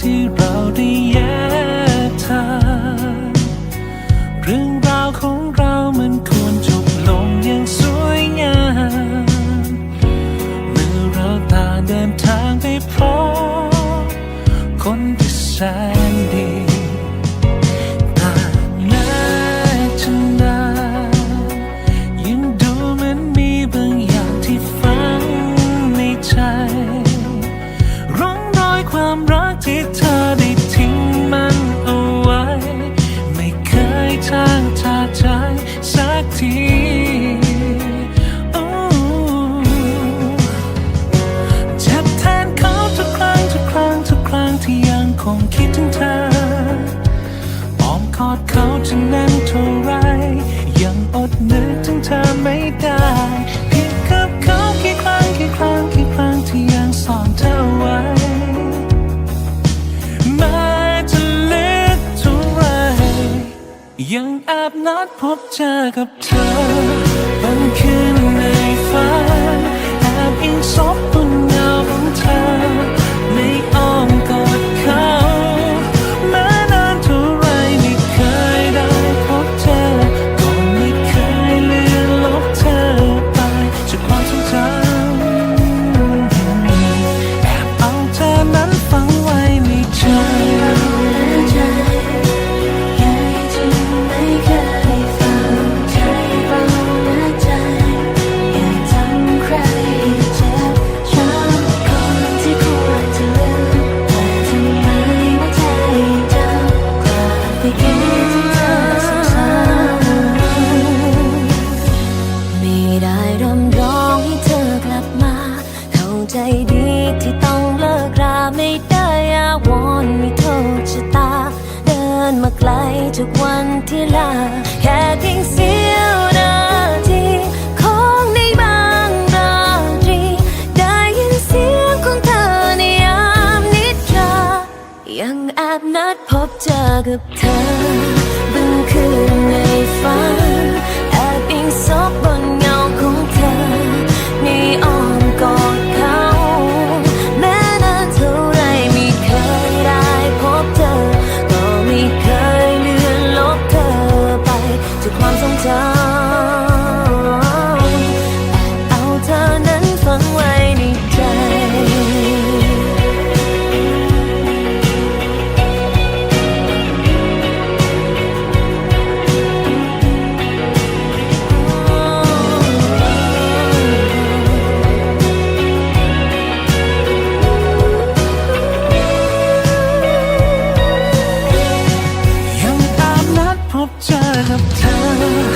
ที่เราได้แยกทางเรื่องราวของเรามันควรจบลงอย่างสวยงามเมื่อเราต่างเดินทางไปพบคนที่แสนดี คงคิดถึงเธออ้อมกอดเขาจะแน่นเท่าไร ยังอดนึกถึงเธอไม่ได้ผิดกับเขากี่ครั้งกี่ครั้งกี่ครั้งที่ยังซ่อนเธอไว้แม้จะลึกเท่าไรยังแอบนัดพบเจอกับเธอบางคืนในฝัน ให้เธอกลับมาเข้าใจดีที่ต้องเลิกราไม่ได้อาวรณ์ไม่โทษชะตา เดินมาไกลทุกวันที่ลา แค่เพียงเสี้ยวนาทีของในบางราตรี ได้ยินเสียงของเธอในยามนิทรายังแอบนัดพบเจอกับเธอ บางในฝัน 없잖아